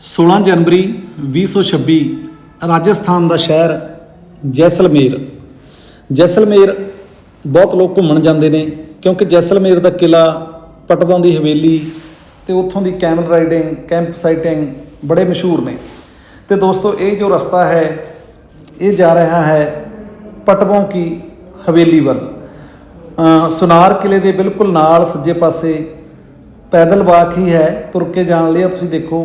16 ਜਨਵਰੀ 2026 ਰਾਜਸਥਾਨ ਦਾ ਸ਼ਹਿਰ ਜੈਸਲਮੇਰ। ਜੈਸਲਮੇਰ ਬਹੁਤ ਲੋਕ ਘੁੰਮਣ ਜਾਂਦੇ ਨੇ ਕਿਉਂਕਿ ਜੈਸਲਮੇਰ ਦਾ ਕਿਲਾ ਪਟਵਾਂ ਦੀ ਹਵੇਲੀ ਤੇ ਉੱਥੋਂ ਦੀ ਕੈਮਲ ਰਾਈਡਿੰਗ ਕੈਂਪ ਸਾਈਟਿੰਗ ਬੜੇ ਮਸ਼ਹੂਰ ਨੇ। ਤੇ ਦੋਸਤੋ, ਇਹ ਜੋ ਰਸਤਾ ਹੈ, ਇਹ ਜਾ ਰਿਹਾ ਹੈ ਪਟਵੋਂ ਕੀ ਹਵੇਲੀ ਵੱਲ। ਸੁਨਾਰ ਕਿਲੇ ਦੇ ਬਿਲਕੁਲ ਨਾਲ ਸੱਜੇ ਪਾਸੇ ਪੈਦਲ ਵਾਕ ਹੀ ਹੈ, ਤੁਰ ਕੇ ਜਾਣ ਲਈ ਆਹ ਤੁਸੀਂ ਦੇਖੋ।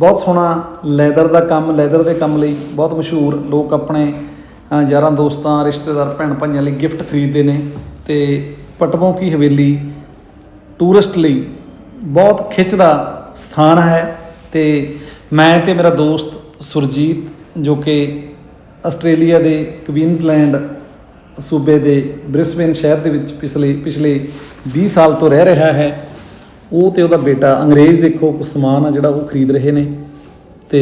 ਬਹੁਤ ਸੋਹਣਾ ਲੈਦਰ ਦਾ ਕੰਮ, ਲੈਦਰ ਦੇ ਕੰਮ ਲਈ ਬਹੁਤ ਮਸ਼ਹੂਰ ਲੋਕ ਆਪਣੇ ਯਾਰਾਂ ਦੋਸਤਾਂ, ਰਿਸ਼ਤੇਦਾਰ, ਭੈਣ ਭਾਈਆਂ ਲਈ ਗਿਫਟ ਖਰੀਦਦੇ ਨੇ ਤੇ ਪਟਵੋਂ ਕੀ ਹਵੇਲੀ ਟੂਰਿਸਟ ਲਈ ਬਹੁਤ ਖਿੱਚ ਦਾ ਸਥਾਨ ਹੈ ਤੇ ਮੈਂ ਤੇ ਮੇਰਾ ਦੋਸਤ ਸੁਰਜੀਤ, ਜੋ ਕਿ ਆਸਟ੍ਰੇਲੀਆ ਦੇ ਕਵੀਨਸਲੈਂਡ, ਸੂਬੇ ਦੇ ਬ੍ਰਿਸਬੇਨ ਸ਼ਹਿਰ ਦੇ ਵਿੱਚ ਪਿਛਲੇ ਪਿਛਲੇ 20 ਸਾਲ ਤੋਂ ਰਹਿ ਰਿਹਾ ਹੈ ਉਹ ਤੇ ਉਹਦਾ ਬੇਟਾ, ਅੰਗਰੇਜ਼ ਦੇਖੋ ਕੁਝ ਸਮਾਨ ਆ ਜਿਹੜਾ ਉਹ ਖਰੀਦ ਰਹੇ ਨੇ। ਤੇ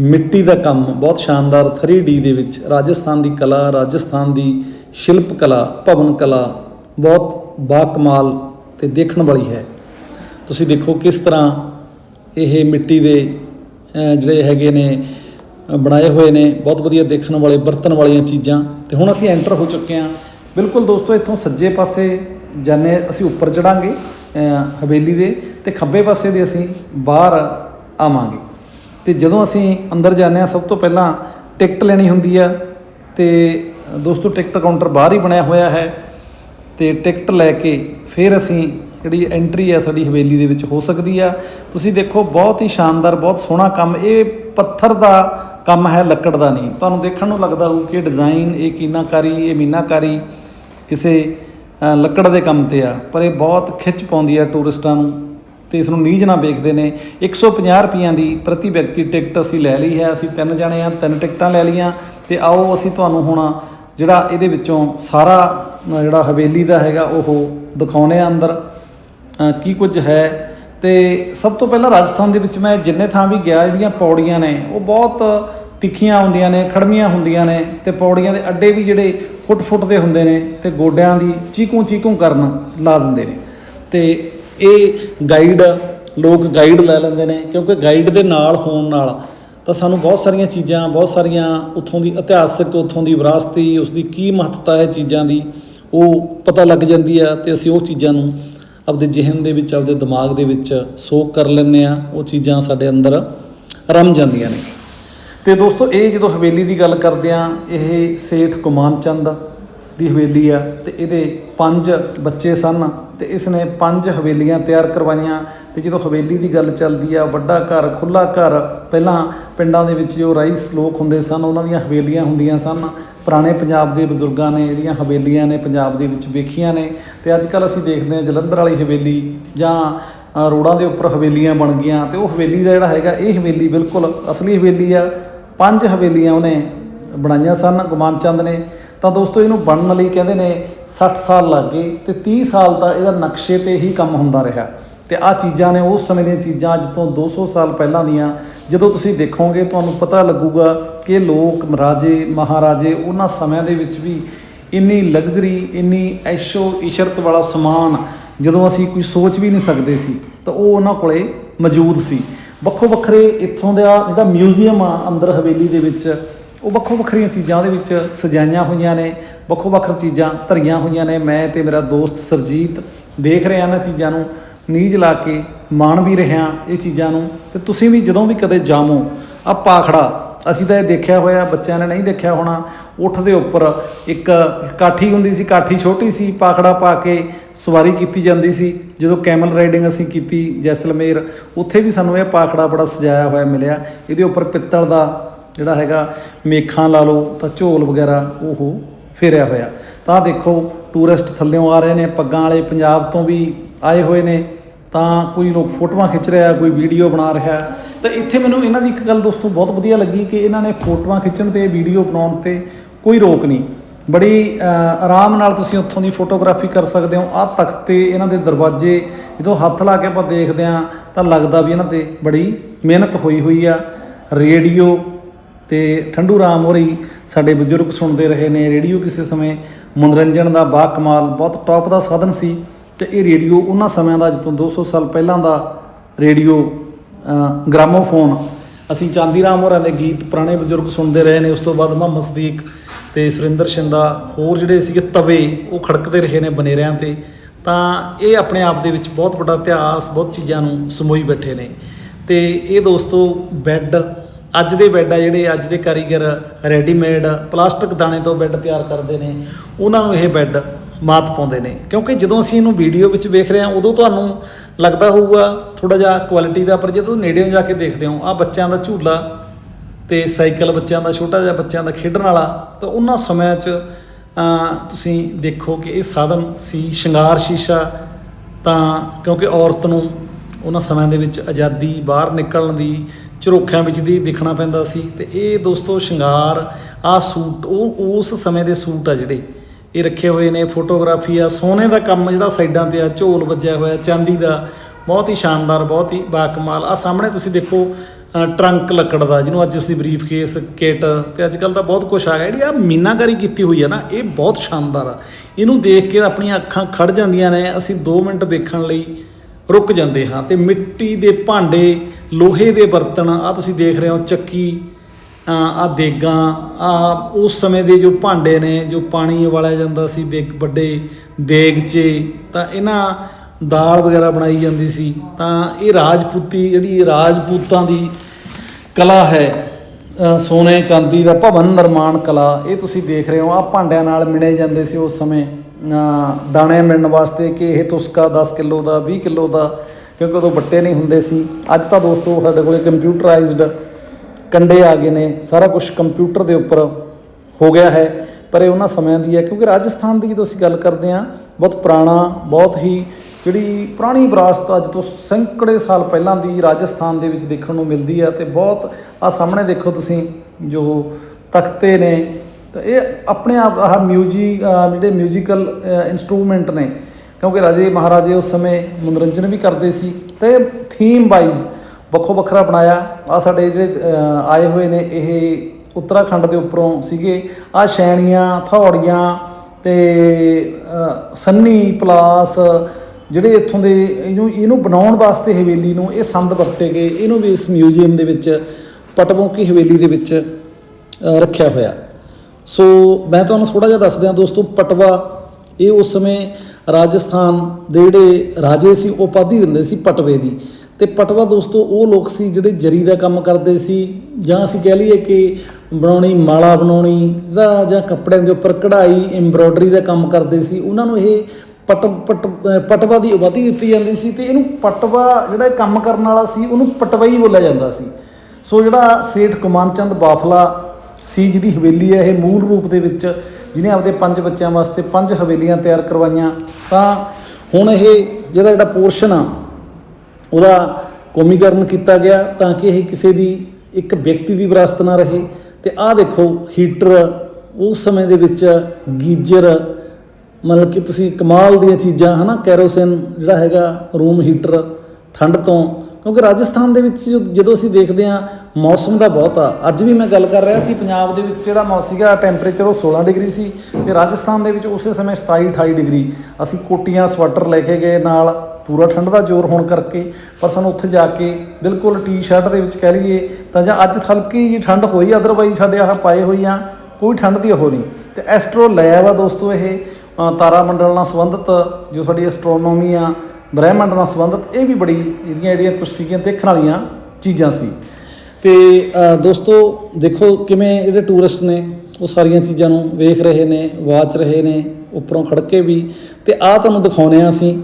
ਮਿੱਟੀ ਦਾ ਕੰਮ, ਬਹੁਤ ਸ਼ਾਨਦਾਰ 3D ਦੇ ਵਿੱਚ ਰਾਜਸਥਾਨ ਦੀ ਕਲਾ, ਰਾਜਸਥਾਨ ਦੀ ਸ਼ਿਲਪ ਕਲਾ ਭਵਨ ਕਲਾ, ਬਹੁਤ ਬਾਕਮਾਲ ਤੇ ਦੇਖਣ ਵਾਲੀ ਹੈ। ਤੁਸੀਂ ਦੇਖੋ ਕਿਸ ਤਰ੍ਹਾਂ ਇਹ ਮਿੱਟੀ ਦੇ ਜਿਹੜੇ ਹੈਗੇ ਨੇ ਬਣਾਏ ਹੋਏ ਨੇ, ਬਹੁਤ ਵਧੀਆ ਦੇਖਣ ਵਾਲੇ ਬਰਤਨ ਵਾਲੀਆਂ ਚੀਜ਼ਾਂ। ਤੇ ਹੁਣ ਅਸੀਂ ਐਂਟਰ ਹੋ ਚੁੱਕੇ ਹਾਂ। ਬਿਲਕੁਲ ਦੋਸਤੋ, ਇੱਥੋਂ ਸੱਜੇ ਪਾਸੇ ਜਾਣੇ, ਅਸੀਂ ਉੱਪਰ ਚੜਾਂਗੇ। ਹਵੇਲੀ ਦੇ ਤੇ ਖੱਬੇ ਪਾਸੇ ਦੇ ਅਸੀਂ ਬਾਹਰ ਆਵਾਂਗੇ। ਤੇ ਜਦੋਂ ਅਸੀਂ ਅੰਦਰ ਜਾਂਦੇ ਹਾਂ, ਸਭ ਤੋਂ ਪਹਿਲਾਂ ਟਿਕਟ ਲੈਣੀ ਹੁੰਦੀ ਆ ਤੇ ਦੋਸਤੋ, ਟਿਕਟ ਕਾਊਂਟਰ ਬਾਹਰ ਹੀ ਬਣਿਆ ਹੋਇਆ ਹੈ। ਤੇ ਟਿਕਟ ਲੈ ਕੇ ਫਿਰ ਅਸੀਂ ਜਿਹੜੀ ਐਂਟਰੀ ਆ ਸਾਡੀ ਹਵੇਲੀ ਦੇ ਵਿੱਚ ਹੋ ਸਕਦੀ ਆ। ਤੁਸੀਂ ਦੇਖੋ, ਬਹੁਤ ਹੀ ਸ਼ਾਨਦਾਰ, ਬਹੁਤ ਸੋਹਣਾ ਕੰਮ। ਇਹ ਪੱਥਰ ਦਾ ਕੰਮ ਹੈ, ਲੱਕੜ ਦਾ ਨਹੀਂ। ਤੁਹਾਨੂੰ ਦੇਖਣ ਨੂੰ ਲੱਗਦਾ ਹੋਊ ਕਿ ਡਿਜ਼ਾਈਨ ਇਹ ਕੀਨਾਕਾਰੀ, ਇਹ ਮੀਨਾਕਾਰੀ ਕਿਸੇ ਲੱਕੜ ਦੇ ਕੰਮ ਤੇ ਆ, ਪਰ ਇਹ ਬਹੁਤ ਖਿੱਚ ਪਾਉਂਦੀ ਆ ਟੂਰਿਸਟਾਂ ਨੂੰ ਤੇ ਇਸ ਨੂੰ ਨੀਝ ਨਾ ਵੇਖਦੇ ਨੇ। 150 ਰੁਪਈਆਂ ਦੀ ਪ੍ਰਤੀ ਵਿਅਕਤੀ ਟਿਕਟ ਅਸੀਂ ਲੈ ਲਈ ਹੈ, ਅਸੀਂ ਤਿੰਨ ਜਣੇ ਆ ਤਿੰਨ ਟਿਕਟਾਂ ਲੈ ਲਈਆਂ ਤੇ ਆਓ ਅਸੀਂ ਤੁਹਾਨੂੰ ਹੁਣ ਜਿਹੜਾ ਇਹਦੇ ਵਿੱਚੋਂ ਸਾਰਾ ਜਿਹੜਾ ਹਵੇਲੀ ਦਾ ਹੈਗਾ ਉਹ ਦਿਖਾਉਨੇ ਆ ਅੰਦਰ। ਕੀ ਕੁਝ ਹੈ ਤੇ ਸਭ ਤੋਂ ਪਹਿਲਾਂ ਰਾਜਸਥਾਨ ਦੇ ਵਿੱਚ ਮੈਂ ਜਿੰਨੇ ਥਾਂ ਵੀ ਗਿਆ, ਜਿਹੜੀਆਂ ਪੌੜੀਆਂ ਨੇ, ਉਹ ਬਹੁਤ ਤਿੱਖੀਆਂ ਹੁੰਦੀਆਂ ਨੇ, ਖੜਮੀਆਂ ਹੁੰਦੀਆਂ ਨੇ ਤੇ ਪੌੜੀਆਂ ਦੇ ਅੱਡੇ ਵੀ ਜਿਹੜੇ ਫੁੱਟ-ਫੁੱਟ ਦੇ ਹੁੰਦੇ ਨੇ ਤੇ ਗੋਡਿਆਂ ਦੀ ਚੀਕੂ ਚੀਕੂ ਕਰਨ ਲਾ ਦਿੰਦੇ ਨੇ। ਤੇ ਇਹ ਗਾਈਡ ਲੋਕ ਗਾਈਡ ਲੈ ਲੈਂਦੇ ਨੇ ਕਿਉਂਕਿ ਗਾਈਡ ਦੇ ਨਾਲ ਹੋਣ ਨਾਲ ਤਾਂ ਸਾਨੂੰ ਬਹੁਤ ਸਾਰੀਆਂ ਚੀਜ਼ਾਂ, ਬਹੁਤ ਸਾਰੀਆਂ ਉੱਥੋਂ ਦੀ ਇਤਿਹਾਸਕ, ਉੱਥੋਂ ਦੀ ਵਿਰਾਸਤੀ, ਉਸ ਦੀ ਕੀ ਮਹੱਤਤਾ ਹੈ ਚੀਜ਼ਾਂ ਦੀ, ਉਹ ਪਤਾ ਲੱਗ ਜਾਂਦੀ ਆ ਤੇ ਅਸੀਂ ਉਹ ਚੀਜ਼ਾਂ ਨੂੰ ਆਪਦੇ ਜ਼ਿਹਨ ਦੇ ਵਿੱਚ, ਆਪਦੇ ਦਿਮਾਗ ਦੇ ਵਿੱਚ ਸੋਕ ਕਰ ਲੈਂਦੇ ਆ ਉਹ ਚੀਜ਼ਾਂ ਸਾਡੇ ਅੰਦਰ ਰਮ ਜਾਂਦੀਆਂ ਨੇ। ਤੇ ਦੋਸਤੋ, ਇਹ ਜਦੋਂ ਹਵੇਲੀ ਦੀ ਗੱਲ ਕਰਦੇ ਆ ਇਹ ਸੇਠ ਕੁਮਾਨ ਚੰਦ ਦੀ ਹਵੇਲੀ ਆ ਤੇ ਇਹਦੇ ਪੰਜ ਬੱਚੇ ਸਨ ਤੇ ਇਸ ਨੇ ਪੰਜ ਹਵੇਲੀਆਂ ਤਿਆਰ ਕਰਵਾਈਆਂ ਤੇ ਜਦੋਂ ਹਵੇਲੀ ਦੀ ਗੱਲ ਚੱਲਦੀ ਆ, ਵੱਡਾ ਘਰ ਖੁੱਲਾ ਘਰ, ਪਹਿਲਾਂ ਪਿੰਡਾਂ ਦੇ ਵਿੱਚ ਜੋ ਰਾਈਸ ਲੋਕ ਹੁੰਦੇ ਸਨ, ਉਹਨਾਂ ਦੀਆਂ ਹਵੇਲੀਆਂ ਹੁੰਦੀਆਂ ਸਨ। ਪੁਰਾਣੇ ਪੰਜਾਬ ਦੇ ਬਜ਼ੁਰਗਾਂ ਨੇ ਜਿਹੜੀਆਂ ਹਵੇਲੀਆਂ ਨੇ ਪੰਜਾਬ ਦੇ ਵਿੱਚ ਵੇਖੀਆਂ ਨੇ ਤੇ ਅੱਜ ਕੱਲ ਅਸੀਂ ਦੇਖਦੇ ਹਾਂ ਜਲੰਧਰ ਵਾਲੀ ਹਵੇਲੀ ਜਾਂ ਰੋਡਾਂ ਦੇ ਉੱਪਰ ਹਵੇਲੀਆਂ ਬਣ ਗਈਆਂ ਤੇ ਉਹ ਹਵੇਲੀ ਦਾ ਜਿਹੜਾ ਹੈਗਾ, ਇਹ ਹਵੇਲੀ ਬਿਲਕੁਲ ਅਸਲੀ ਹਵੇਲੀ ਆ ਪੰਜ ਹਵੇਲੀਆਂ ਉਹਨੇ ਬਣਾਈਆਂ ਸਨ, ਗੁਮਾਨ ਚੰਦ ਨੇ। ਤਾਂ ਦੋਸਤੋ ਇਹਨੂੰ ਬਣਨ ਲਈ ਕਹਿੰਦੇ ਨੇ 60 ਸਾਲ ਲੱਗ ਗਏ ਤੇ 30 ਸਾਲ ਤਾਂ ਇਹਦਾ ਨਕਸ਼ੇ ਤੇ ਹੀ ਕੰਮ ਹੁੰਦਾ ਰਿਹਾ। ਤੇ ਆ ਚੀਜ਼ਾਂ ਨੇ, ਉਸ ਸਮੇਂ ਦੀਆਂ ਚੀਜ਼ਾਂ ਅੱਜ ਤੋਂ 200 ਸਾਲ ਪਹਿਲਾਂ ਦੀਆਂ। ਜਦੋਂ ਤੁਸੀਂ ਦੇਖੋਗੇ ਤੁਹਾਨੂੰ ਪਤਾ ਲੱਗੂਗਾ ਕਿ ਲੋਕ, ਰਾਜੇ, ਮਹਾਰਾਜੇ, ਉਹਨਾਂ ਸਮਿਆਂ ਦੇ ਵਿੱਚ ਵੀ ਇੰਨੀ ਲਗਜ਼ਰੀ, ਇੰਨੀ ਐਸ਼ੋ, ਇਸ਼ਰਤ ਵਾਲਾ ਸਮਾਨ ਜਦੋਂ ਅਸੀਂ ਕੋਈ ਸੋਚ ਵੀ ਨਹੀਂ ਸਕਦੇ ਸੀ, ਤਾਂ ਉਹ ਉਹਨਾਂ ਕੋਲੇ ਮੌਜੂਦ ਸੀ। ਵੱਖੋ ਵੱਖਰੇ ਇੱਥੋਂ ਦਾ ਜਿਹੜਾ ਮਿਊਜ਼ੀਅਮ ਆ ਅੰਦਰ ਹਵੇਲੀ ਦੇ ਵਿੱਚ, ਉਹ ਵੱਖੋ ਵੱਖਰੀਆਂ ਚੀਜ਼ਾਂ ਉਹਦੇ ਵਿੱਚ ਸਜਾਈਆਂ ਹੋਈਆਂ ਨੇ, ਵੱਖੋ ਵੱਖਰ ਚੀਜ਼ਾਂ ਧਰੀਆਂ ਹੋਈਆਂ ਨੇ। ਮੈਂ ਤੇ ਮੇਰਾ ਦੋਸਤ ਸਰਜੀਤ ਦੇਖ ਰਹੇ ਹਾਂ ਇਹਨਾਂ ਚੀਜ਼ਾਂ ਨੂੰ ਨੀਝ ਲਾ ਕੇ ਮਾਣ ਵੀ ਰਿਹਾ ਇਹ ਚੀਜ਼ਾਂ ਨੂੰ। ਤੇ ਤੁਸੀਂ ਵੀ ਜਦੋਂ ਵੀ ਕਦੇ ਜਾਵੋ, ਆ ਪਾਖੜਾ ਅਸੀਂ ਤਾਂ ਇਹ ਦੇਖਿਆ ਹੋਇਆ, ਬੱਚਿਆਂ ਨੇ ਨਹੀਂ ਦੇਖਿਆ ਹੋਣਾ ਉੱਠ ਦੇ ਉੱਪਰ ਇੱਕ ਕਾਠੀ ਹੁੰਦੀ ਸੀ, ਕਾਠੀ ਛੋਟੀ ਸੀ, ਪਾਖੜਾ ਪਾ ਕੇ ਸਵਾਰੀ ਕੀਤੀ ਜਾਂਦੀ ਸੀ, ਜਦੋਂ ਕੈਮਲ ਰਾਈਡਿੰਗ ਅਸੀਂ ਕੀਤੀ ਜੈਸਲਮੇਰ, ਉੱਥੇ ਵੀ ਸਾਨੂੰ ਇਹ ਪਾਖੜਾ ਬੜਾ ਸਜਾਇਆ ਹੋਇਆ ਮਿਲਿਆ, ਇਹਦੇ ਉੱਪਰ ਪਿੱਤਲ ਦਾ ਜਿਹੜਾ ਹੈਗਾ, ਮੇਖਾਂ ਲਾ ਲਓ, ਤਾਂ ਝੋਲ ਵਗੈਰਾ ਉਹ ਫੇਰਿਆ ਹੋਇਆ। ਤਾਂ ਦੇਖੋ ਟੂਰਿਸਟ ਥੱਲਿਓਂ ਆ ਰਹੇ ਨੇ, ਪੱਗਾਂ ਵਾਲੇ ਪੰਜਾਬ ਤੋਂ ਵੀ ਆਏ ਹੋਏ ਨੇ, ਤਾਂ ਕੋਈ ਲੋਕ ਫੋਟੋਆਂ ਖਿੱਚ ਰਿਹਾ, ਕੋਈ ਵੀਡੀਓ ਬਣਾ ਰਿਹਾ ਤਾਂ ਇੱਥੇ ਮੈਨੂੰ ਇਹਨਾਂ ਦੀ ਇੱਕ ਗੱਲ ਦੋਸਤੋ ਬਹੁਤ ਵਧੀਆ ਲੱਗੀ ਕਿ ਇਹਨਾਂ ਨੇ ਫੋਟੋਆਂ ਖਿੱਚਣ ਤੇ, ਵੀਡੀਓ ਬਣਾਉਣ ਤੇ ਕੋਈ ਰੋਕ ਨਹੀਂ। ਬੜੀ ਆਰਾਮ ਨਾਲ ਤੁਸੀਂ ਉੱਥੋਂ ਦੀ ਫੋਟੋਗ੍ਰਾਫੀ ਕਰ ਸਕਦੇ ਹੋ। ਆਹ ਤਖਤ ਤੇ ਇਹਨਾਂ ਦੇ ਦਰਵਾਜ਼ੇ, ਜਦੋਂ ਹੱਥ ਲਾ ਕੇ ਆਪਾਂ ਦੇਖਦੇ ਆ ਤਾਂ ਲੱਗਦਾ ਵੀ ਇਹਨਾਂ ਤੇ ਬੜੀ ਮਿਹਨਤ ਹੋਈ ਹੋਈ ਆ। ਰੇਡੀਓ ਤੇ ਠੰਡੂ ਰਾਮ ਹੋਰੀ ਸਾਡੇ ਬਜ਼ੁਰਗ ਸੁਣਦੇ ਰਹੇ ਨੇ। ਰੇਡੀਓ ਕਿਸੇ ਸਮੇਂ ਮਨੋਰੰਜਨ ਦਾ ਬਾ ਕਮਾਲ ਬਹੁਤ ਟੌਪ ਦਾ ਸਾਧਨ ਸੀ। ਤੇ ਇਹ ਰੇਡੀਓ ਉਹਨਾਂ ਸਮਿਆਂ ਦਾ ਅੱਜ ਤੋਂ 200 ਸਾਲ ਪਹਿਲਾਂ ਦਾ ਰੇਡੀਓ ਗ੍ਰਾਮੋਫੋਨ। ਅਸੀਂ ਚਾਂਦੀ ਰਾਮ ਹੋਰਾਂ ਦੇ ਗੀਤ ਪੁਰਾਣੇ ਬਜ਼ੁਰਗ ਸੁਣਦੇ ਰਹੇ ਨੇ, ਉਸ ਤੋਂ ਬਾਅਦ ਮੁਹੰਮਦ ਸਦੀਕ ਤੇ ਸੁਰਿੰਦਰ ਸ਼ਿੰਦਾ ਹੋਰ ਜਿਹੜੇ ਸੀਗੇ ਤਵੇ, ਉਹ ਖੜਕਦੇ ਰਹੇ ਨੇ ਬਨੇਰਿਆਂ ਤੇ। ਤਾਂ ਇਹ ਆਪਣੇ ਆਪ ਦੇ ਵਿੱਚ ਬਹੁਤ ਵੱਡਾ ਇਤਿਹਾਸ, ਬਹੁਤ ਚੀਜ਼ਾਂ ਨੂੰ ਸਮੋਈ ਬੈਠੇ ਨੇ। ਤੇ ਇਹ ਦੋਸਤੋ ਬੈੱਡ, ਅੱਜ ਦੇ ਬੈੱਡ ਆ ਜਿਹੜੇ, ਅੱਜ ਦੇ ਕਾਰੀਗਰ, ਰੈਡੀਮੇਡ, ਪਲਾਸਟਿਕ ਦਾਣੇ ਤੋਂ ਬੈੱਡ ਤਿਆਰ ਕਰਦੇ ਨੇ। ਉਹਨਾਂ ਨੂੰ ਇਹ ਬੈੱਡ ਮਾਤ ਪਾਉਂਦੇ ਨੇ। ਕਿਉਂਕਿ ਜਦੋਂ ਅਸੀਂ ਇਹਨੂੰ ਵੀਡੀਓ ਵਿੱਚ ਵੇਖ ਰਹੇ ਹਾਂ, ਉਦੋਂ ਤੁਹਾਨੂੰ ਲੱਗਦਾ ਹੋਊਗਾ ਥੋੜਾ ਜਿਹਾ ਕੁਆਲਿਟੀ ਦਾ, ਪਰ ਜਦੋਂ ਨੇੜਿਓਂ ਜਾ ਕੇ ਦੇਖਦੇ ਹੋ ਆ ਬੱਚਿਆਂ ਦਾ ਝੂਲਾ ਤੇ ਸਾਈਕਲ ਬੱਚਿਆਂ ਦਾ, ਛੋਟਾ ਜਿਹਾ ਬੱਚਿਆਂ ਦਾ ਖੇਡਣ ਵਾਲਾ, ਤਾਂ ਉਹਨਾਂ ਸਮਿਆਂ 'ਚ ਤੁਸੀਂ ਦੇਖੋ ਕਿ ਇਹ ਸਾਧਨ ਸੀ ਸ਼ਿੰਗਾਰ ਸ਼ੀਸ਼ਾ, ਤਾਂ ਕਿਉਂਕਿ ਔਰਤ ਨੂੰ ਉਹਨਾਂ ਸਮਿਆਂ ਦੇ ਵਿੱਚ ਆਜ਼ਾਦੀ, ਬਾਹਰ ਨਿਕਲਣ ਦੀ, ਝਰੋਖਿਆਂ ਵਿੱਚ ਦੀ ਦਿਖਣਾ ਪੈਂਦਾ ਸੀ। ਤੇ ਇਹ ਦੋਸਤੋ ਸ਼ਿੰਗਾਰ ਆ ਸੂਟ, ਉਹ, ਉਸ ਸਮੇਂ ਦੇ ਸੂਟ ਆ ਜਿਹੜੇ। ਇਹ ਰੱਖੇ ਹੋਏ ਨੇ ਫੋਟੋਗ੍ਰਾਫੀ ਆ, ਸੋਨੇ ਦਾ ਕੰਮ ਜਿਹੜਾ ਸਾਈਡਾਂ ਤੇ ਆ, ਝੋਲ ਵੱਜਿਆ ਹੋਇਆ, ਚਾਂਦੀ ਦਾ, ਬਹੁਤ ਹੀ ਸ਼ਾਨਦਾਰ, ਬਹੁਤ ਹੀ ਬਾਕਮਾਲ। ਆ ਸਾਹਮਣੇ ਤੁਸੀਂ ਦੇਖੋ ਟਰੰਕ ਲੱਕੜ ਦਾ, ਜਿਹਨੂੰ ਅੱਜ ਅਸੀਂ ਬਰੀਫ ਕੇਸ, ਕਿਟ ਤੇ ਅੱਜ ਕੱਲ ਤਾਂ ਬਹੁਤ ਕੁਝ ਆ ਗਿਆ। ਜਿਹੜੀ ਆ ਮੀਨਾਕਾਰੀ ਕੀਤੀ ਹੋਈ ਆ ਨਾ, ਇਹ ਬਹੁਤ ਸ਼ਾਨਦਾਰ ਆ। ਇਹਨੂੰ ਦੇਖ ਕੇ ਆਪਣੀਆਂ ਅੱਖਾਂ ਖੜ ਜਾਂਦੀਆਂ ਨੇ, ਅਸੀਂ 2 ਮਿੰਟ ਵੇਖਣ ਲਈ ਰੁਕ ਜਾਂਦੇ ਹਾਂ। ਤੇ ਮਿੱਟੀ ਦੇ ਭਾਂਡੇ, ਲੋਹੇ ਦੇ ਬਰਤਨ ਆ ਤੁਸੀਂ ਦੇਖ ਰਹੇ ਹੋ, ਚੱਕੀ ਆ ਦੇਗਾਂ ਆ ਉਸ ਸਮੇਂ ਦੇ ਜੋ ਭਾਂਡੇ ਨੇ, ਜੋ ਪਾਣੀ ਉਬਾਲਿਆ ਜਾਂਦਾ ਸੀ, ਦੇਗ ਵੱਡੇ ਦੇਗਚੇ ਤਾਂ ਇਹਨਾਂ ਦਾਲ ਵਗੈਰਾ ਬਣਾਈ ਜਾਂਦੀ ਸੀ। ਤਾਂ ਇਹ ਰਾਜਪੂਤੀ, ਜਿਹੜੀ ਰਾਜਪੂਤਾਂ ਦੀ ਕਲਾ ਹੈ ਸੋਨੇ ਚਾਂਦੀ ਦਾ ਭਵਨ ਨਿਰਮਾਣ ਕਲਾ, ਇਹ ਤੁਸੀਂ ਦੇਖ ਰਹੇ ਹੋ। ਆ ਭਾਂਡਿਆਂ ਨਾਲ ਮਿਣੇ ਜਾਂਦੇ ਸੀ ਉਸ ਸਮੇਂ। ਦਾਣੇ ਮਿਲਣ ਵਾਸਤੇ ਕਿ ਇਹ ਤੁਸਕਾ 10 ਕਿਲੋ ਦਾ 20 ਕਿਲੋ ਦਾ, ਕਿਉਂਕਿ ਉਦੋਂ ਬੱਟੇ ਨਹੀਂ ਹੁੰਦੇ ਸੀ। ਅੱਜ ਤਾਂ ਦੋਸਤੋ, ਸਾਡੇ ਕੋਲੇ ਕੰਪਿਊਟਰਾਈਜ਼ਡ ਕੰਡੇ ਆ ਗਏ ਨੇ, ਸਾਰਾ ਕੁਝ ਕੰਪਿਊਟਰ ਦੇ ਉੱਪਰ ਹੋ ਗਿਆ ਹੈ, ਪਰ ਇਹ ਉਹਨਾਂ ਸਮਿਆਂ ਦੀ ਹੈ, ਕਿਉਂਕਿ ਰਾਜਸਥਾਨ ਦੀ ਜਦੋਂ ਅਸੀਂ ਗੱਲ ਕਰਦੇ ਹਾਂ, ਬਹੁਤ ਪੁਰਾਣਾ, ਬਹੁਤ ਹੀ ਜਿਹੜੀ ਪੁਰਾਣੀ ਵਿਰਾਸਤ ਅੱਜ ਤੋਂ ਸੈਂਕੜੇ ਸਾਲ ਪਹਿਲਾਂ ਦੀ ਰਾਜਸਥਾਨ ਦੇ ਵਿੱਚ ਦੇਖਣ ਨੂੰ ਮਿਲਦੀ ਆ ਤੇ ਬਹੁਤ ਆ ਸਾਹਮਣੇ ਦੇਖੋ ਤੁਸੀਂ ਜੋ ਤਖਤੇ ਨੇ, ਤਾਂ ਇਹ ਆਪਣੇ ਆਪ ਆਹ ਮਿਊਜ਼ਿਕ ਜਿਹੜੇ ਮਿਊਜ਼ੀਕਲ ਇਨਸਟਰੂਮੈਂਟ ਨੇ, ਕਿਉਂਕਿ ਰਾਜੇ ਮਹਾਰਾਜੇ ਉਸ ਸਮੇਂ ਮਨੋਰੰਜਨ ਵੀ ਕਰਦੇ ਸੀ ਤੇ ਥੀਮ ਵਾਈਜ਼ ਵੱਖੋ ਵੱਖਰਾ ਬਣਾਇਆ। ਆ ਸਾਡੇ ਜਿਹੜੇ ਆਏ ਹੋਏ ਨੇ, ਇਹ ਉੱਤਰਾਖੰਡ ਦੇ ਉੱਪਰੋਂ ਸੀਗੇ। ਆ ਸ਼ੈਣੀਆਂ, ਥੌੜੀਆਂ ਤੇ ਸੰਨੀ ਪਲਾਸ, ਜਿਹੜੇ ਇੱਥੋਂ ਦੇ ਇਹਨੂੰ ਇਹਨੂੰ ਬਣਾਉਣ ਵਾਸਤੇ ਹਵੇਲੀ ਨੂੰ ਇਹ ਸੰਦ ਵਰਤੇ ਗਏ। ਇਹਨੂੰ ਵੀ ਇਸ ਮਿਊਜ਼ੀਅਮ ਦੇ ਵਿੱਚ ਪਟਬੋਂਕੀ ਹਵੇਲੀ ਦੇ ਵਿੱਚ ਰੱਖਿਆ ਹੋਇਆ। ਸੋ ਮੈਂ ਤੁਹਾਨੂੰ ਥੋੜਾ ਜਿਹਾ ਦੱਸ ਦਿਆਂ ਦੋਸਤੋ, ਪਟਵਾ, ਇਹ ਉਸ ਸਮੇਂ ਰਾਜਸਥਾਨ ਦੇ ਜਿਹੜੇ ਰਾਜੇ ਸੀ, ਉਹ ਉਪਾਧੀ ਦਿੰਦੇ ਸੀ ਪਟਵੇ ਦੀ। ਤੇ ਪਟਵਾ ਦੋਸਤੋ, ਉਹ ਲੋਕ ਸੀ ਜਿਹੜੇ ਜਰੀ ਦਾ ਕੰਮ ਕਰਦੇ ਸੀ, ਜਾਂ ਅਸੀਂ ਕਹਿ ਲਈਏ ਕਿ ਬਣਾਉਣੀ, ਮਾਲਾ ਬਣਾਉਣੀ, ਜਾਂ ਕੱਪੜਿਆਂ ਦੇ ਉੱਪਰ ਕਢਾਈ ਐਮਬ੍ਰੋਇਡਰੀ ਦਾ ਕੰਮ ਕਰਦੇ ਸੀ, ਉਹਨਾਂ ਨੂੰ ਇਹ ਪਟ ਪਟ ਪਟਵਾ ਦੀ ਉਪਾਧੀ ਦਿੱਤੀ ਜਾਂਦੀ ਸੀ ਤੇ ਇਹਨੂੰ ਪਟਵਾ ਜਿਹੜਾ ਕੰਮ ਕਰਨ ਵਾਲਾ ਸੀ, ਉਹਨੂੰ ਪਟਵਈ ਬੋਲਿਆ ਜਾਂਦਾ ਸੀ। ਸੋ ਜਿਹੜਾ ਸੇਠ ਕੁਮਾਨਚੰਦ ਬਾਫਲਾ ਸੀ, ਜਿਹਦੀ ਹਵੇਲੀ ਹੈ, ਇਹ ਮੂਲ ਰੂਪ ਦੇ ਵਿੱਚ ਜਿਹਨੇ ਆਪਦੇ ਪੰਜ ਬੱਚਿਆਂ ਵਾਸਤੇ ਪੰਜ ਹਵੇਲੀਆਂ ਤਿਆਰ ਕਰਵਾਈਆਂ, ਤਾਂ ਹੁਣ ਇਹ ਜਿਹੜਾ ਜਿਹੜਾ ਪੋਰਸ਼ਨ ਆ ਉਹਦਾ ਕੌਮੀਕਰਨ ਕੀਤਾ ਗਿਆ ਤਾਂ ਕਿ ਇਹ ਕਿਸੇ ਦੀ, ਇੱਕ ਵਿਅਕਤੀ ਦੀ ਵਿਰਾਸਤ ਨਾ ਰਹੇ। ਤੇ ਆਹ ਦੇਖੋ, ਹੀਟਰ ਉਸ ਸਮੇਂ ਦੇ ਵਿੱਚ ਗੀਜ਼ਰ, ਮਤਲਬ ਕਿ ਤੁਸੀਂ ਕਮਾਲ ਦੀਆਂ ਚੀਜ਼ਾਂ, ਹਨਾ, ਕੈਰੋਸਿਨ ਜਿਹੜਾ ਹੈਗਾ, ਰੂਮ ਹੀਟਰ ਠੰਡ ਤੋਂ ਕਿਉਂਕਿ ਰਾਜਸਥਾਨ ਦੇ ਵਿੱਚ ਜਦੋਂ ਅਸੀਂ ਦੇਖਦੇ ਹਾਂ, ਮੌਸਮ ਦਾ ਬਹੁਤ ਆ। ਅੱਜ ਵੀ ਮੈਂ ਗੱਲ ਕਰ ਰਿਹਾ ਸੀ, ਪੰਜਾਬ ਦੇ ਵਿੱਚ ਜਿਹੜਾ ਮੌਸਮ ਸੀਗਾ ਟੈਂਪਰੇਚਰ ਉਹ 16 ਡਿਗਰੀ ਸੀ ਤੇ ਰਾਜਸਥਾਨ ਦੇ ਵਿੱਚ ਉਸੇ ਸਮੇਂ 27 28 ਡਿਗਰੀ। ਅਸੀਂ ਕੋਟੀਆਂ, ਸਵੈਟਰ ਲੈ ਕੇ ਗਏ ਨਾਲ, ਪੂਰਾ ਠੰਡ ਦਾ ਜ਼ੋਰ ਹੋਣ ਕਰਕੇ, ਪਰ ਸਾਨੂੰ ਉੱਥੇ ਜਾ ਕੇ ਬਿਲਕੁਲ ਟੀ-ਸ਼ਰਟ ਦੇ ਵਿੱਚ ਕਹਿ ਲਈਏ ਤਾਂ ਜਾਂ ਅੱਜ ਹਲਕੀ ਜੀ ਠੰਡ ਹੋਈ ਅਦਰਵਾਈਜ਼ ਸਾਡੇ ਆਹ ਪਾਏ ਹੋਈ ਆ, ਕੋਈ ਠੰਡ ਦੀ ਉਹ ਨਹੀਂ। ਤੇ ਐਸਟਰੋ ਲੈਬ ਆ ਦੋਸਤੋ ਇਹ ਤਾਰਾ ਮੰਡਲ ਨਾਲ ਸੰਬੰਧਿਤ ਜੋ ਸਾਡੀ ਐਸਟਰੋਨੋਮੀ ਆ ਬ੍ਰਹਿਮੰਡ ਨਾਲ ਸੰਬੰਧਿਤ ਇਹ ਵੀ ਬੜੀ ਇਹਦੀਆਂ ਜਿਹੜੀਆਂ ਕੁਝ ਸੀਗੀਆਂ ਦੇਖਣ ਵਾਲੀਆਂ ਚੀਜ਼ਾਂ ਸੀ। ਤੇ ਦੋਸਤੋ, ਦੇਖੋ ਕਿਵੇਂ ਜਿਹੜੇ ਟੂਰਿਸਟ ਨੇ ਉਹ ਸਾਰੀਆਂ ਚੀਜ਼ਾਂ ਨੂੰ ਵੇਖ ਰਹੇ ਨੇ ਵਾਚ ਰਹੇ ਨੇ, ਉੱਪਰੋਂ ਖੜ ਕੇ ਵੀ। ਤੇ ਆਹ ਤੁਹਾਨੂੰ ਦਿਖਾਉਨੇ ਆ ਅਸੀਂ,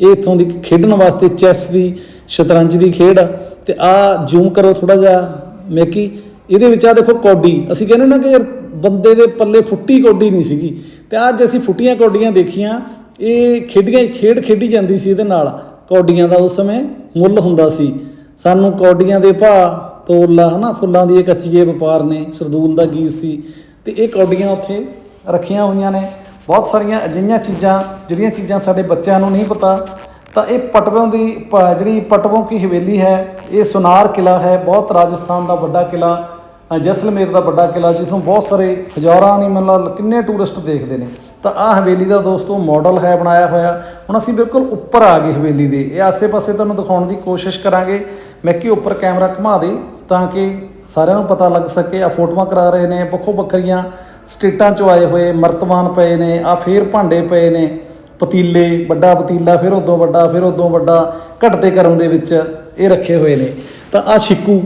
ਇਹ ਇੱਥੋਂ ਦੀ ਖੇਡਣ ਵਾਸਤੇ ਚੈਸ ਦੀ, ਸ਼ਤਰੰਜ ਦੀ ਖੇਡ ਆ। ਤੇ ਆ ਜ਼ੂਮ ਕਰੋ ਥੋੜਾ ਜਿਹਾ ਮੇਕੀ ਇਹਦੇ ਵਿੱਚ ਆ ਦੇਖੋ ਕੌਡੀ, ਅਸੀਂ ਕਹਿੰਦੇ ਨਾ ਕਿ ਯਾਰ ਬੰਦੇ ਦੇ ਪੱਲੇ ਫੁੱਟੀ ਕੌਡੀ ਨਹੀਂ ਸੀਗੀ। ਤੇ ਅੱਜ ਅਸੀਂ ਫੁੱਟੀਆਂ ਕੌਡੀਆਂ ਦੇਖੀਆਂ ਇਹ ਖੇਡੀਆਂ ਖੇਡ ਖੇਡੀ ਜਾਂਦੀ ਸੀ ਇਹਦੇ ਨਾਲ। ਕੌਡੀਆਂ ਦਾ ਉਸ ਸਮੇਂ ਮੁੱਲ ਹੁੰਦਾ ਸੀ। ਸਾਨੂੰ ਕੌਡੀਆਂ ਦੇ ਭਾਅ ਤੋਲਾ ਹਨਾ ਫੁੱਲਾਂ ਦੀ ਇਹ ਕੱਚੀਏ ਵਪਾਰ ਨੇ ਸਰਦੂਲ ਦਾ ਗੀਤ ਸੀ। ਤੇ ਇਹ ਕੌਡੀਆਂ ਉੱਥੇ ਰੱਖੀਆਂ ਹੋਈਆਂ ਨੇ। ਬਹੁਤ ਸਾਰੀਆਂ ਅਜਿਹੀਆਂ ਚੀਜ਼ਾਂ ਜਿਹੜੀਆਂ ਚੀਜ਼ਾਂ ਸਾਡੇ ਬੱਚਿਆਂ ਨੂੰ ਨਹੀਂ ਪਤਾ ਤਾਂ ਇਹ ਪਟਵੋਂ ਦੀ ਪ- ਜਿਹੜੀ ਪਟਵੋਂ ਕੀ ਹਵੇਲੀ ਹੈ ਇਹ ਸੁਨਾਰ ਕਿਲਾ ਹੈ। ਬਹੁਤ ਰਾਜਸਥਾਨ ਦਾ ਵੱਡਾ ਕਿਲਾ ਅ, ਜੈਸਲਮੇਰ ਦਾ ਵੱਡਾ ਕਿਲਾ ਜਿਸ ਨੂੰ ਬਹੁਤ ਸਾਰੇ ਹਜ਼ਾਰਾਂ ਨਹੀਂ ਮਤਲਬ ਕਿੰਨੇ ਟੂਰਿਸਟ ਦੇਖਦੇ ਨੇ। ਤਾਂ ਆ ਹਵੇਲੀ ਦਾ ਦੋਸਤੋ ਮਾਡਲ ਹੈ, ਬਣਾਇਆ ਹੋਇਆ। ਹੁਣ ਅਸੀਂ ਬਿਲਕੁਲ ਉੱਪਰ ਆ ਗਏ ਹਵੇਲੀ ਦੇ। ਇਹ ਆਸੇ-ਪਾਸੇ ਤੁਹਾਨੂੰ ਦਿਖਾਉਣ ਦੀ ਕੋਸ਼ਿਸ਼ ਕਰਾਂਗੇ। ਮੈਂ ਕਿ ਉੱਪਰ ਕੈਮਰਾ ਘੁਮਾ ਦੇ ਤਾਂ ਕਿ ਸਾਰਿਆਂ ਨੂੰ ਪਤਾ ਲੱਗ ਸਕੇ। ਆ ਫੋਟੋਆਂ ਕਰਾ ਰਹੇ ਨੇ ਵੱਖੋ ਵੱਖਰੀਆਂ ਸਟੇਟਾਂ ਚੋਂ ਆਏ ਹੋਏ ਮਰਤਬਾਨ ਪਏ ਨੇ ਆ ਫੇਰ ਭਾਂਡੇ ਪਏ ਨੇ, ਪਤੀਲੇ, ਵੱਡਾ ਪਤੀਲਾ, ਫਿਰ ਉਦੋਂ ਵੱਡਾ, ਫਿਰ ਉਦੋਂ ਵੱਡਾ, ਘਟਦੇ ਕਰਮ ਦੇ ਵਿੱਚ ਇਹ ਰੱਖੇ ਹੋਏ ਨੇ। ਤਾਂ ਆ ਛਿੱਕੂ,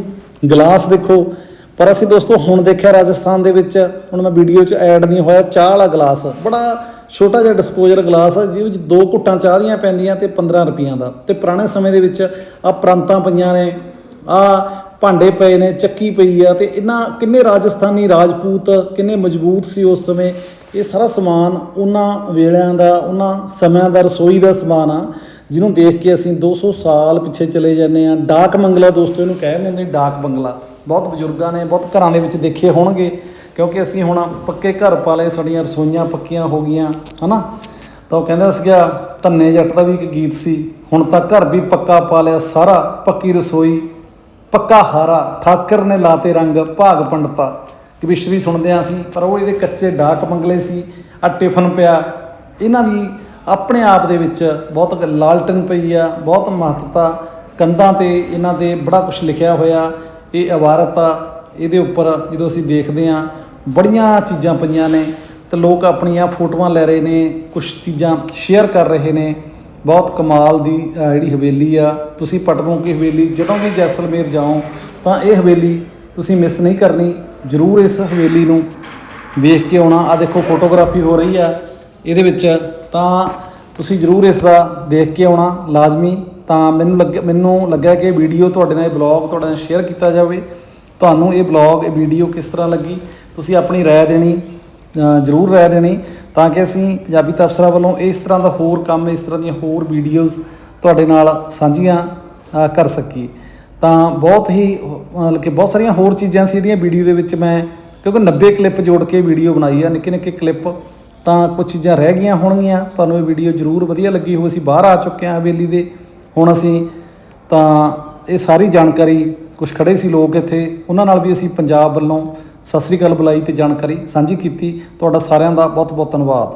ਗਲਾਸ ਦੇਖੋ। ਪਰ ਅਸੀਂ ਦੋਸਤੋ ਹੁਣ ਦੇਖਿਆ ਰਾਜਸਥਾਨ ਦੇ ਵਿੱਚ, ਹੁਣ ਮੈਂ ਵੀਡੀਓ 'ਚ ਐਡ ਨਹੀਂ ਹੋਇਆ, ਚਾਹ ਵਾਲਾ ਗਲਾਸ, ਬੜਾ ਛੋਟਾ ਜਿਹਾ ਡਿਸਪੋਜ਼ਲ ਗਲਾਸ ਆ, ਜਿਹਦੇ ਵਿੱਚ ਦੋ ਘੁੱਟਾਂ ਚਾਹ ਦੀਆਂ ਪੈਂਦੀਆਂ ਤੇ 15 ਰੁਪਈਆਂ ਦਾ। ਤੇ ਪੁਰਾਣੇ ਸਮੇਂ ਦੇ ਵਿੱਚ ਆ ਪ੍ਰਾਂਤਾਂ ਪਈਆਂ ਨੇ ਆ ਭਾਂਡੇ ਪਏ ਨੇ, ਚੱਕੀ ਪਈ ਆ ਤੇ ਇਹਨਾਂ ਕਿੰਨੇ ਰਾਜਸਥਾਨੀ ਰਾਜਪੂਤ, ਕਿੰਨੇ ਮਜ਼ਬੂਤ ਸੀ ਉਸ ਸਮੇਂ। ਇਹ ਸਾਰਾ ਸਮਾਨ ਉਹਨਾਂ ਵੇਲਿਆਂ ਦਾ, ਉਹਨਾਂ ਸਮਿਆਂ ਦਾ, ਰਸੋਈ ਦਾ ਸਮਾਨ ਆ, ਜਿਹਨੂੰ ਦੇਖ ਕੇ ਅਸੀਂ 200 ਸਾਲ ਪਿੱਛੇ ਚਲੇ ਜਾਂਦੇ ਆ ਡਾਕ ਮੰਗਲਾ ਦੋਸਤੋ, ਇਹਨੂੰ ਕਹਿ ਦਿੰਦੇ ਡਾਕ ਬੰਗਲਾ ਬਹੁਤ ਬਜ਼ੁਰਗਾਂ ਨੇ ਬਹੁਤ ਘਰਾਂ ਦੇ ਵਿੱਚ ਦੇਖੇ ਹੋਣਗੇ, ਕਿਉਂਕਿ ਅਸੀਂ ਹੁਣ ਪੱਕੇ ਘਰ ਪਾ ਲਏ ਸਾਡੀਆਂ ਰਸੋਈਆਂ ਪੱਕੀਆਂ ਹੋ ਗਈਆਂ, ਹਨਾ? ਤਾਂ ਉਹ ਕਹਿੰਦਾ ਸੀਗਾ, ਧੰਨੇ ਜੱਟ ਦਾ ਵੀ ਇੱਕ ਗੀਤ ਸੀ, ਹੁਣ ਤਾਂ ਘਰ ਵੀ ਪੱਕਾ ਪਾ ਲਿਆ ਸਾਰਾ, ਪੱਕੀ ਰਸੋਈ, ਪੱਕਾ ਹਾਰਾ, ਠਾਕਰ ਨੇ ਲਾਤੇ ਰੰਗ ਭਾਗ ਪੰਡਤਾ। ਕਵਿਸ਼ਰੀ ਸੁਣਦੇ ਹਾਂ ਅਸੀਂ, ਪਰ ਉਹ ਜਿਹੜੇ ਕੱਚੇ ਡਾਕ ਬੰਗਲੇ ਸੀ ਆ ਟਿਫਨ ਪਿਆ, ਇਹਨਾਂ ਦੀ ਆਪਣੇ ਆਪ ਦੇ ਵਿੱਚ ਬਹੁਤ ਲਾਲਟਨ ਪਈ ਆ, ਬਹੁਤ ਮਹੱਤਤਾ, ਕੰਧਾਂ ਤੇ ਇਹਨਾਂ ਤੇ ਬੜਾ ਕੁਝ ਲਿਖਿਆ ਹੋਇਆ ਇਹ ਇਬਾਰਤ ਆ, ਇਹਦੇ ਉੱਪਰ ਜਦੋਂ ਅਸੀਂ ਦੇਖਦੇ ਹਾਂ, ਬੜੀਆਂ ਚੀਜ਼ਾਂ ਪਈਆਂ ਨੇ ਤੇ ਲੋਕ ਆਪਣੀਆਂ ਫੋਟੋਆਂ ਲੈ ਰਹੇ ਨੇ ਕੁਝ ਚੀਜ਼ਾਂ ਸ਼ੇਅਰ ਕਰ ਰਹੇ ਨੇ। ਬਹੁਤ ਕਮਾਲ ਦੀ ਜਿਹੜੀ ਹਵੇਲੀ ਆ। ਤੁਸੀਂ ਪਟਨੋਂ ਕੀ ਹਵੇਲੀ, ਜਦੋਂ ਵੀ ਜੈਸਲਮੇਰ ਜਾਓ, ਤਾਂ ਇਹ ਹਵੇਲੀ ਤੁਸੀਂ ਮਿਸ ਨਹੀਂ ਕਰਨੀ। ਜ਼ਰੂਰ ਇਸ ਹਵੇਲੀ ਨੂੰ ਵੇਖ ਕੇ ਆਉਣਾ। ਆ ਦੇਖੋ ਫੋਟੋਗ੍ਰਾਫੀ ਹੋ ਰਹੀ ਆ। ਇਹਦੇ ਵਿੱਚ ਤਾਂ ਤੁਸੀਂ ਜ਼ਰੂਰ ਇਸ ਦਾ ਦੇਖ ਕੇ ਆਉਣਾ ਲਾਜ਼ਮੀ ਤਾਂ ਮੈਨੂੰ ਲੱਗ ਮੈਨੂੰ ਲੱਗਿਆ ਕਿ ਵੀਡੀਓ ਤੁਹਾਡੇ ਨਾਲ ਇਹ ਬਲੌਗ ਤੁਹਾਡੇ ਨਾਲ ਸ਼ੇਅਰ ਕੀਤਾ ਜਾਵੇ ਤੁਹਾਨੂੰ ਇਹ ਬਲੌਗ ਇਹ ਵੀਡੀਓ ਕਿਸ ਤਰ੍ਹਾਂ ਲੱਗੀ ਤੁਸੀਂ ਆਪਣੀ رائے ਦੇਣੀ ਅ, ਜ਼ਰੂਰ ਰਾਏ ਦੇਣੀ ਤਾਂ ਕਿ ਅਸੀਂ ਪੰਜਾਬੀ ਤਬਸਰਾ ਵੱਲੋਂ ਇਸ ਤਰ੍ਹਾਂ ਦਾ ਹੋਰ ਕੰਮ ਇਸ ਤਰ੍ਹਾਂ ਦੀਆਂ ਹੋਰ ਵੀਡੀਓਜ਼ ਤੁਹਾਡੇ ਨਾਲ ਸਾਂਝੀਆਂ ਅ, ਕਰ ਸਕੀਏ ਤਾਂ ਬਹੁਤ ਹੀ ਮਤਲਬ ਕਿ ਬਹੁਤ ਸਾਰੀਆਂ ਹੋਰ ਚੀਜ਼ਾਂ ਸੀ ਜਿਹੜੀਆਂ ਵੀਡੀਓ ਦੇ ਵਿੱਚ ਮੈਂ ਕਿਉਂਕਿ 90 ਕਲਿੱਪ ਜੋੜ ਕੇ ਵੀਡੀਓ ਬਣਾਈ ਆ ਨਿੱਕੇ ਨਿੱਕੇ ਕਲਿੱਪ ਤਾਂ ਕੁਝ ਚੀਜ਼ਾਂ ਰਹਿ ਗਈਆਂ ਹੋਣਗੀਆਂ। ਤੁਹਾਨੂੰ ਇਹ ਵੀਡੀਓ ਜ਼ਰੂਰ ਵਧੀਆ ਲੱਗੀ ਹੋ ਅਸੀਂ ਬਾਹਰ ਆ ਚੁੱਕੇ ਹਾਂ ਹਵੇਲੀ ਦੇ। ਹੁਣ ਅਸੀਂ ਤਾਂ ਇਹ ਸਾਰੀ ਜਾਣਕਾਰੀ ਕੁਝ ਖੜੇ ਸੀ ਲੋਕ ਇੱਥੇ, ਉਹਨਾਂ ਨਾਲ ਵੀ ਅਸੀਂ ਪੰਜਾਬ ਵੱਲੋਂ ਸਤਿ ਸ੍ਰੀ ਅਕਾਲ ਬੁਲਾਈ ਤੇ ਜਾਣਕਾਰੀ ਸਾਂਝੀ ਕੀਤੀ। ਤੁਹਾਡਾ ਸਾਰਿਆਂ ਦਾ ਬਹੁਤ ਬਹੁਤ ਧੰਨਵਾਦ।